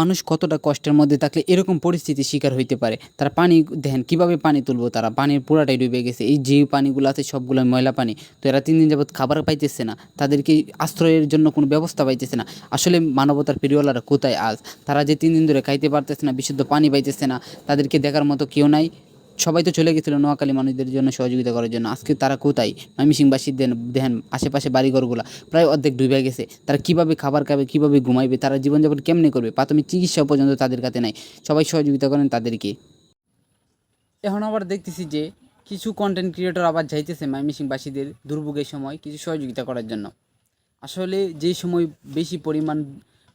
মানুষ কতটা কষ্টের মধ্যে থাকলে এরকম পরিস্থিতির শিকার হইতে পারে? তারা পানি দেখেন, কীভাবে পানি তুলবো তারা? পানির পুরাটাই ডুবে গেছে। এই যে পানিগুলো আছে সবগুলো ময়লা পানি। তো এরা তিন দিন যাবত খাবার পাইতেছে না। তাদেরকে আশ্রয়ের জন্য কোনো ব্যবস্থা পাইতেছে না। আসলে মানবতার প্রিয়লারা কোথায় আজ? তারা যে তিন দিন ধরে খাইতে পারতেছে না, বিশুদ্ধ পানি পাইতেছে না, তাদেরকে দেখার মতো কেউ নাই। সবাই তো চলে গেছিল নোয়াখালী মানুষদের জন্য সহযোগিতা করার জন্য। আজকে তারা কোথায়? ময়মনসিংহবাসী দেন দেখেন আশেপাশে বাড়িঘরগুলো। প্রায় অর্ধেক ডুবে গেছে। তারা কীভাবে খাবার খাবে, কীভাবে ঘুমাইবে, তারা জীবনযাপন কেমনে করবে? প্রাথমিক চিকিৎসা পর্যন্ত তাদের কাছে নাই। সবাই সহযোগিতা করেন তাদেরকে। এখন আবার দেখতেছি যে, কিছু কন্টেন্ট ক্রিয়েটর আবার যাইতেছে ময়মনসিংহবাসীদের দুর্ভোগের সময় কিছু সহযোগিতা করার জন্য। আসলে যেই সময় বেশি পরিমাণ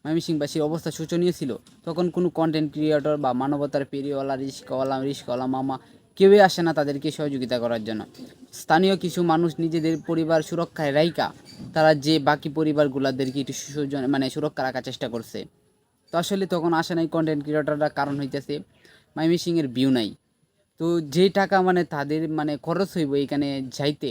ময়মনসিংহবাসীর অবস্থা শোচনীয় ছিল, তখন কোনো কন্টেন্ট ক্রিয়েটর বা মানবতার পেরিওয়ালা, রিস্কওয়ালা রিস্কওয়ালা মামা কেউই আসে না তাদেরকে সহযোগিতা করার জন্য। স্থানীয় কিছু মানুষ নিজেদের পরিবার সুরক্ষায় রাইকা তারা যে বাকি পরিবারগুলাদেরকে একটু সুজন মানে সুরক্ষা রাখার চেষ্টা করছে। তো আসলে তখন আসে নাই কন্টেন্ট ক্রিয়েটররা কারণ হইতেছে ময়মনসিংহের ভিউ নাই। তো যে টাকা মানে তাদের মানে খরচ হইব এখানে যাইতে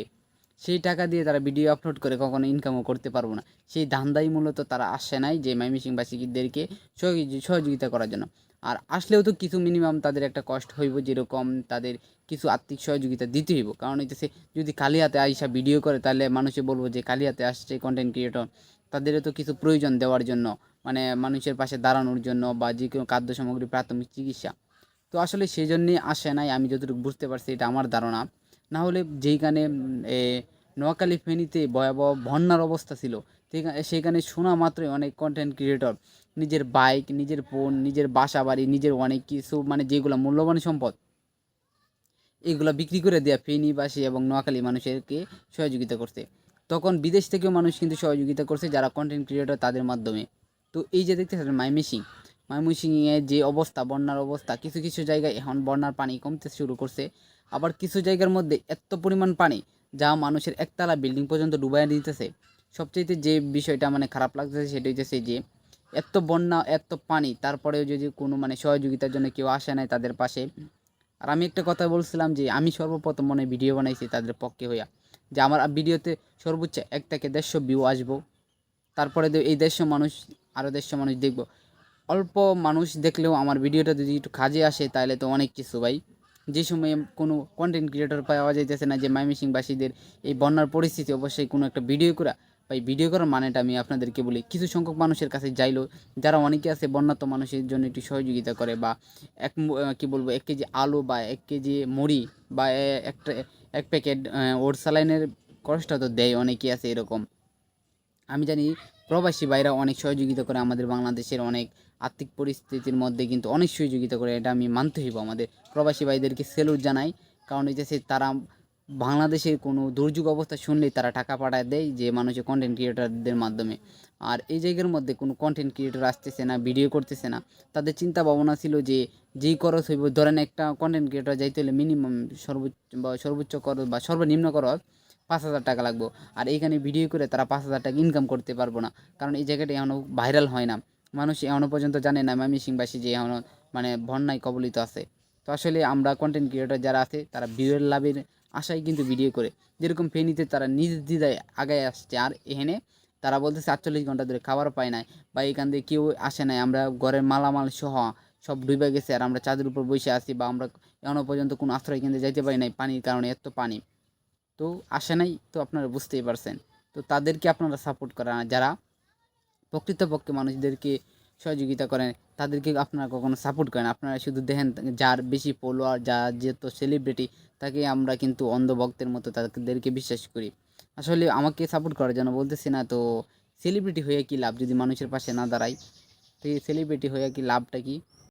সেই টাকা দিয়ে তারা ভিডিও আপলোড করে কখনো ইনকামও করতে পারব না। সেই ধান্দাই মূলত তারা আসে নাই যে ময়মনসিংহবাসীদেরকে সহযোগি- সহযোগিতা করার জন্য। আর আসলেও তো কিছু মিনিমাম তাদের একটা কষ্ট হইব, যেরকম তাদের কিছু আর্থিক সহযোগিতা দিতে হইব। কারণ হইতেছে, যদি কালিয়াতে আইসা ভিডিও করে, তাহলে মানুষে বলব যে কালিয়াতে আসছে কন্টেন্ট ক্রিয়েটর তাদেরও তো কিছু প্রয়োজন দেওয়ার জন্য মানে মানুষের পাশে দাঁড়ানোর জন্য বা যে কোনো খাদ্য সামগ্রী, প্রাথমিক চিকিৎসা। তো আসলে সেই জন্যে আসে নাই, আমি যতটুকু বুঝতে পারছি, এটা আমার ধারণা। না হলে যেইখানে নোয়াখালী ফেনীতে ভয়াবহ বন্যার অবস্থা ছিল সেখা- সেখানে শোনা মাত্রই অনেক কন্টেন্ট ক্রিয়েটর নিজের বাইক নিজের ফোন নিজের বাসা বাড়ি নিজের অনেক কিছু মানে যেগুলো মূল্যবান সম্পদ, এগুলো বিক্রি করে দেয়া ফেনীবাসী এবং নোয়াখালী মানুষেরকে সহযোগিতা করছে। তখন বিদেশ থেকেও মানুষ কিন্তু সহযোগিতা করছে যারা কন্টেন্ট ক্রিয়েটর তাদের মাধ্যমে। তো এই যে দেখতেছেন মাইমেসিং ময়মনসিংহে যে অবস্থা, বন্যার অবস্থা, কিছু কিছু জায়গায় এখন বন্যার পানি কমতে শুরু করছে। আবার কিছু জায়গার মধ্যে এত পরিমাণ পানি যা মানুষের একতলা বিল্ডিং পর্যন্ত ডুবাই দিতেছে। সবচেয়ে যে বিষয়টা মানে খারাপ লাগতেছে সেটা হইতেছে যে, এত বন্যা, এত পানি, তারপরেও যদি কোনো মানে সহযোগিতার জন্য কেউ আসে নাই তাদের পাশে। আর আমি একটা কথা বলছিলাম যে, আমি সর্বপ্রথম মনে ভিডিও বানাইছি তাদের পক্ষে হইয়া। যে আমার ভিডিওতে সর্বোচ্চ এক থেকে দেড়শো ভিউ আসব। তারপরে এই দেড়শো মানুষ আরও দেড়শো মানুষ দেখব। অল্প মানুষ দেখলেও আমার ভিডিওটা যদি একটু কাজে আসে, তাহলে তো অনেক কিছু ভাই। যে সময়ে কোনো কন্টেন্ট ক্রিয়েটর পাওয়া যাইতেছে না, যে ময়মনসিংহবাসীদের এই বন্যার পরিস্থিতি, অবশ্যই কোনো একটা ভিডিও করা। বা এই ভিডিও করার মানেটা আমি আপনাদেরকে বলি, কিছু সংখ্যক মানুষের কাছে যাইলো, যারা অনেকে আছে বন্যাত মানুষের জন্য একটু সহযোগিতা করে বা এক কি বলব, এক কেজি আলু বা এক কেজি মুড়ি বা একটা, এক প্যাকেট ওর স্যালাইনের খরচটা তো দেয়, অনেকেই আছে এরকম। আমি জানি প্রবাসী ভাইরা অনেক সহযোগিতা করে আমাদের বাংলাদেশের অনেক আর্থিক পরিস্থিতির মধ্যে কিন্তু অনেক সহযোগিতা করে, এটা আমি মানতে হইব আমাদের প্রবাসী ভাইদেরকে সেলুট জানাই। কারণ হইতেছে তারা বাংলাদেশের কোনো দুর্যোগ অবস্থা শুনলেই তারা টাকা পাঠায় দেয় যে মানুষের কন্টেন্ট ক্রিয়েটারদের মাধ্যমে। আর এই জায়গার মধ্যে কোনো কন্টেন্ট ক্রিয়েটর আসতেছে না ভিডিও করতেছে না। তাদের চিন্তা ভাবনা ছিল যে যেই খরচ হইব, ধরেন একটা কন্টেন্ট ক্রিয়েটর যাইতে হলে মিনিমাম সর্বোচ্চ বা সর্বোচ্চ খরচ বা সর্বনিম্ন খরচ পাঁচ হাজার টাকা লাগবো। আর এইখানে ভিডিও করে তারা পাঁচ হাজার টাকা ইনকাম করতে পারব না। কারণ এই জায়গাটা এখনও ভাইরাল হয় না। মানুষ এখনও পর্যন্ত জানে না ময়মনসিংহবাসী যে এখনও মানে বন্যায় কবলিত আছে। তো আসলে আমরা কন্টেন্ট ক্রিয়েটর যারা আছে, তারা ভিউয়ের লাভের আশায় কিন্তু ভিডিও করে। যেরকম ফেনীতে তারা নিজ দ্বিধায় আগায় আসছে। আর এখানে তারা বলতেছে আটচল্লিশ ঘণ্টা ধরে খাবার পায় নাই। বা এখান থেকে কেউ আসে নাই। আমরা ঘরের মালামাল সহ সব ডুবে গেছে। আর আমরা চাঁদের উপর বসে আছি বা আমরা এখনও পর্যন্ত কোনো আশ্রয় কেন্দ্রে যাইতে পারি নাই। পানির কারণে এত পানি। তো আসে নাই, তো আপনারা বুঝতেই পারছেন। তো তাদেরকে আপনারা সাপোর্ট করেন যারা প্রকৃতপক্ষে মানুষদেরকে সহযোগিতা করেন, তাদেরকে আপনারা কখনো সাপোর্ট করেন আপনারা শুধু দেখেন যার বেশি ফলোয়ার যার যেহেতু সেলিব্রিটি তাকে আমরা কিন্তু অন্ধভক্তের মতো তাদেরকে বিশ্বাস করি। আসলে আমাকে সাপোর্ট করার জন্য বলতেছি না, তো সেলিব্রিটি হয়ে কি লাভ? যদি মানুষের পাশে না দাঁড়াই, তো সেলিব্রিটি হয়ে কি লাভটা কি?